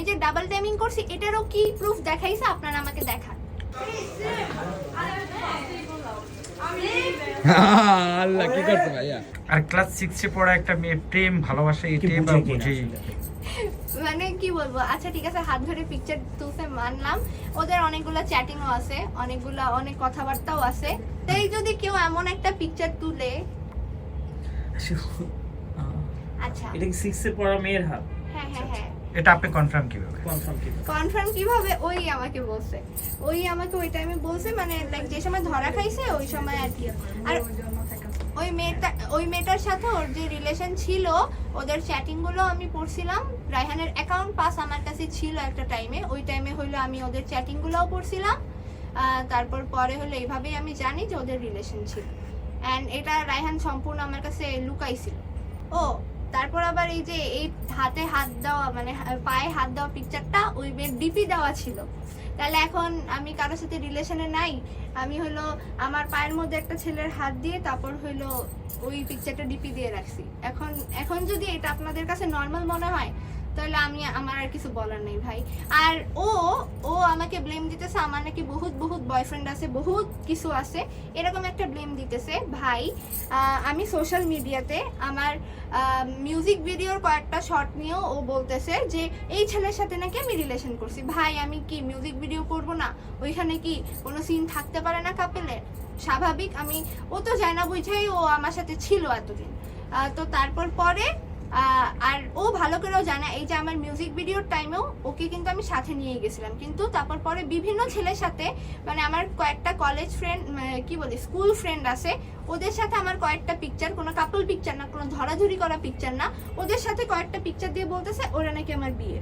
আমি যে double timing করছি এটারও কি প্রুফ দেখাইছে? আপনারা আমাকে দেখান। আল্লাহ কি করছ ভাইয়া? আর ক্লাস সিক্সে পড়া একটা মেয়ে প্রেম ভালোবাসা এটাই বা বুঝে? মানে কি বলব? আচ্ছা ঠিক আছে হাত ধরে পিকচার তুলতে মানলাম। ওদের অনেকগুলো চ্যাটিংও আছে অনেকগুলা অনেক কথাবার্তাও আছে। তাই যদি কেউ এমন একটা পিকচার তুলে আচ্ছা। এটা কি সিক্সে পড়া মেয়ের হাত? হ্যাঁ হ্যাঁ হ্যাঁ। এটা আপনি কনফার্ম কীভাবে? কনফার্ম কি কনফার্ম কীভাবে? ওই আমাকে বলছে। ওই আমাকে ওই টাইমে বলছে মানে লাইক যে সময় ধরা খাইছে ওই সময় আর কি। আর ওই মেয়েটা ওই মেয়েটার সাথে ওর যে রিলেশন ছিল ওদের চ্যাটিংগুলো আমি পড়ছিলাম রায়হানের অ্যাকাউন্ট পাস আমার কাছে ছিল একটা টাইমে ওই টাইমে হলো আমি ওদের চ্যাটিং গুলোও পড়ছিলাম তারপর পরে হলো এইভাবেই আমি জানি যে ওদের রিলেশন ছিল। অ্যান্ড এটা রায়হান সম্পূর্ণ আমার কাছে লুকাইছিল। ও তারপর আবার এই যে এই হাতে হাত দেওয়া মানে পায়ে হাত দেওয়া পিকচারটা ওই ডিপি দেওয়া ছিল। তাহলে এখন আমি কারোর সাথে রিলেশনে নাই। আমি হলো আমার পায়ের মধ্যে একটা ছেলের হাত দিয়ে তারপর হলো ওই পিকচারটা ডিপি দিয়ে রাখছি। এখন এখন যদি এটা আপনাদের কাছে নর্মাল মনে হয় তাহলে আমি আমার আর কিছু বলার নেই ভাই। আর ও ও আমাকে ব্লেম দিতেছে, আমার নাকি বহুত বহুত বয়ফ্রেন্ড আছে, বহুত কিছু আছে। এরকম একটা ব্লেম দিতেছে ভাই। আমি সোশ্যাল মিডিয়াতে আমার মিউজিক ভিডিওর কয়েকটা শর্ট নিয়েও ও বলতেছে যে, এই ছেলের সাথে নাকি আমি রিলেশন করছি। ভাই, আমি কি মিউজিক ভিডিও করব না? ওইখানে কি কোনো সিন থাকতে পারে না কাপেলের স্বাভাবিক, আমি, ও তো যায় না বুঝাই ও আমার সাথে ছিল এতদিন। তো তারপর পরে আর ও ভালো করেও জানে, এই যে আমার মিউজিক ভিডিওর টাইমেও ওকে কিন্তু আমি সাথে নিয়ে গেছিলাম। কিন্তু তারপর পরে বিভিন্ন ছেলের সাথে মানে আমার কয়েকটা কলেজ ফ্রেন্ড কি বলি স্কুল ফ্রেন্ড আছে, ওদের সাথে আমার কয়েকটা পিকচার কোনো কাপল পিকচার না, কোনো ধরাধরি করা পিকচার না, ওদের সাথে কয়েকটা পিকচার দিয়ে বলতেছে, ওরা নাকি আমার বিয়ে।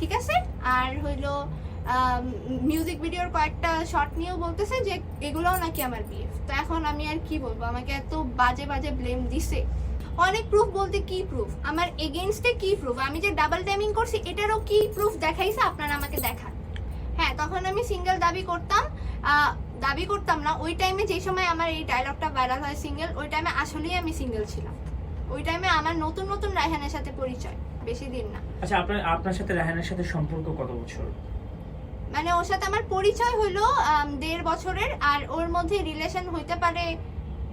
ঠিক আছে? আর হইল মিউজিক ভিডিওর কয়েকটা শর্ট নিয়েও বলতেছে যে, এগুলোও নাকি আমার বিয়ে। তো এখন আমি আর কি বলব, আমাকে এত বাজে বাজে ব্লেম দিছে। অনেক প্রুফ বলতে কি প্রুফ আমার এগেনস্টে কি প্রুফ আমি যে ডাবল টাইমিং করছি এটারও কি প্রুফ দেখাইছে? আপনারা আমাকে দেখান। হ্যাঁ তখন আমি সিঙ্গেল দাবি করতাম। দাবি করতাম না। ওই টাইমে যে সময় আমার এই ডায়লগটা ভাইরাল হয় সিঙ্গেল ওই টাইমে আসলেই আমি সিঙ্গেল ছিলাম। ওই টাইমে আমার নতুন নতুন রায়হানের সাথে পরিচয়। বেশি দিন না। আচ্ছা আপনার আপনার সাথে রাহানের সাথে সম্পর্ক কত বছর? মানে ওর সাথে আমার পরিচয় হলো দেড় বছরের। আর ওর মধ্যে রিলেশন হইতে পারে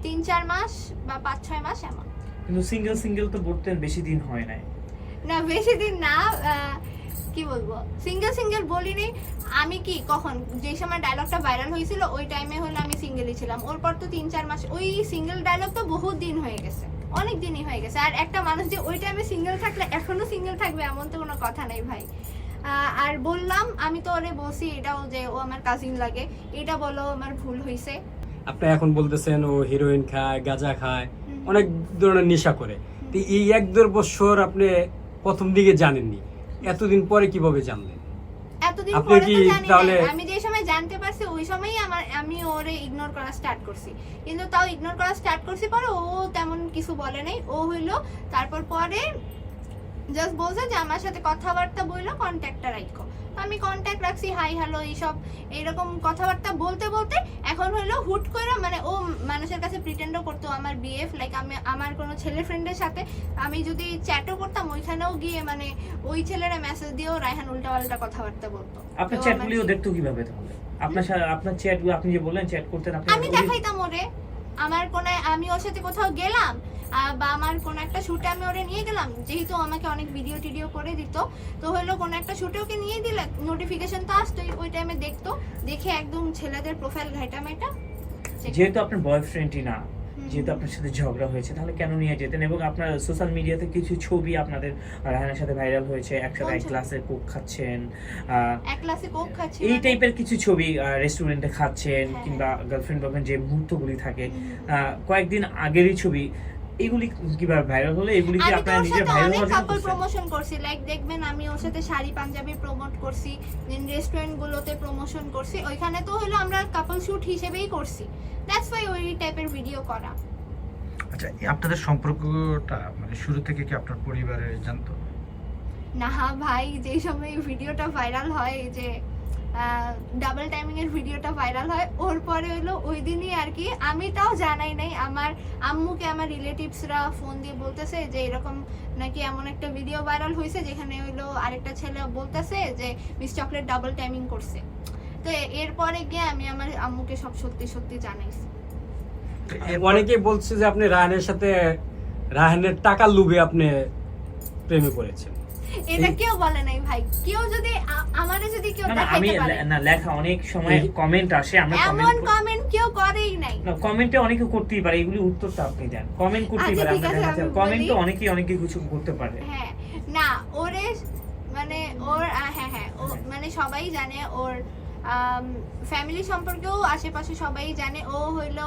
তিন চার মাস বা পাঁচ ছয় মাস এমন। কিন্তু সিঙ্গেল সিঙ্গেল তো বলতেন বেশি দিন হয় নাই। না বেশি দিন না কি বলব? সিঙ্গেল সিঙ্গেল বলিনি আমি কি কখন? যে সময় ডায়লগটা ভাইরাল হয়েছিল ওই টাইমে হলো আমি সিঙ্গেলই ছিলাম। ওর পর তো তিন চার মাস ওই সিঙ্গেল ডায়লগ তো বহুত দিন হয়ে গেছে। অনেক দিনই হয়ে গেছে। আর একটা মানুষ যে ওই টাইমে সিঙ্গেল থাকলে এখনও সিঙ্গেল থাকবে এমন তো কোনো কথা নেই ভাই। আহ, আর বললাম আমি তো ওরে বলছি এটাও যে ও আমার কাজিন লাগে। এটা বলো আমার ভুল হয়েছে আপনি এখন বলতেছেন ও হিরোইন খায় গাঁজা খায়। অনেক ধরনের নেশা করে। তো এই এক দেড় বছর আপনি প্রথম দিকে জানেননি। এতদিন পরে কীভাবে জানলেন? এতদিন পরে তো জানি তাহলে- আমি যে সময় জানতে পারছি ওই সময়ই আমার আমি ওরে ইগনোর করা স্টার্ট করছি। কিন্তু তাও ইগনোর করা স্টার্ট করছি পরে ও তেমন কিছু বলে নাই। ও হইল তারপর পরে জাস্ট বলছে যে আমার সাথে কথাবার্তা বলল কন্ট্যাক্টটা রাখো আমি কন্ট্যাক্ট রাখছি হাই হ্যালো এইসব এইরকম কথাবার্তা বলতে বলতে এখন হইল হুট করে মানে ও মানুষের কাছে প্রিটেন্ডও করতো আমার বিএফ লাইক আমি আমার কোনো ছেলে ফ্রেন্ডের সাথে আমি যদি চ্যাটও করতাম ওইখানেও গিয়ে মানে ওই ছেলেরা মেসেজ দিয়েও রায়হান উল্টা পাল্টা কথাবার্তা বলতো। আপনার চ্যাটগুলিও দেখতো কীভাবে তাহলে? আপনার আপনার চ্যাটগুলো আপনি যে বললেন চ্যাট করতেন আপনি আমি দেখাইতাম ওরে। আমার কোনায় আমি ওর সাথে কোথাও গেলাম বা আমার কোন একটা শুটে আমি ওরে নিয়ে গেলাম যেহেতু আমাকে অনেক ভিডিও টিডিও করে দিত তো হলো কোন একটা শুটে ওকে নিয়ে দিলে নোটিফিকেশন তো আসতোই ওই টাইমে দেখতো দেখে একদম ছেলেদের প্রোফাইল ঘাইটা মেটা যেহেতু আপনার বয়ফ্রেন্ডই না যেহেতু আপনার সাথে ঝগড়া হয়েছে তাহলে কেন নিয়ে যেতেন? এবং আপনার সোশ্যাল মিডিয়াতে কিছু ছবি আপনাদের রাহানের সাথে ভাইরাল হয়েছে একসাথে এক গ্লাসে কোক খাচ্ছেন এক ক্লাসে কোক খাচ্ছি এই টাইপের কিছু ছবি রেস্টুরেন্টে খাচ্ছেন হ্যাঁ, কিংবা গার্লফ্রেন্ড বয়ফ্রেন্ড যে মুহূর্তগুলি থাকে কয়েকদিন আগেরই ছবি এগুলি কীভাবে ভাইরাল হলো? এগুলি কি আপনারা ওর নিজে সাথে ভাইরাল হওয়ার কাপল প্রমোশন করছি। লাইক দেখবেন আমি ওর সাথে শাড়ি পাঞ্জাবি প্রমোট করছি দেন রেস্টুরেন্ট গুলোতে প্রমোশন করছি। ওইখানে তো হলো আমরা কাপল শুট হিসেবেই করছি। দ্যাটস ওয়াই ওই টাইপের ভিডিও করা। আচ্ছা আপনাদের সম্পর্কটা মানে শুরু থেকে কি আপনার পরিবারে জানতো? না ভাই যেই সময় ভিডিওটা ভাইরাল হয় যে ডাবল টাইমিং এর ভিডিওটা ভাইরাল হয়। ওর পরে হলো ওই দিনই আর কি আমি তাও জানাই নাই। আমার আম্মুকে আমার রিলেটিভসরা ফোন দিয়ে বলতেছে যে এরকম নাকি এমন একটা ভিডিও ভাইরাল হয়েছে যেখানে হইল আরেকটা ছেলে বলতেছে যে মিস চকলেট ডাবল টাইমিং করছে। তো এরপরে গিয়ে আমি আমার আম্মুকে সব সত্যি সত্যি জানাইছি। অনেকেই বলছে যে আপনি রাহানের সাথে রাহানের টাকা লুবে আপনি প্রেমে পড়েছেন। এটা কেউ বলে নাই ভাই। কেউ যদি আমারে না, না, আমি পারে। না লেখা অনেক সময় কমেন্ট আসে আমরা এমন কমেন্ট কেউ করেই নাই। কমেন্টে অনেকে করতেই পারে এগুলি উত্তরটা আপনি দেন। কমেন্ট করতেই আচ্ছা, পারে। আমরা কমেন্ট তো অনেকেই অনেকে কিছু করতে পারে। হ্যাঁ না ওরে মানে ওর আহ, হ্যাঁ হ্যাঁ ও মানে সবাই জানে ওর ফ্যামিলি সম্পর্কেও আশেপাশে সবাই জানে ও হইল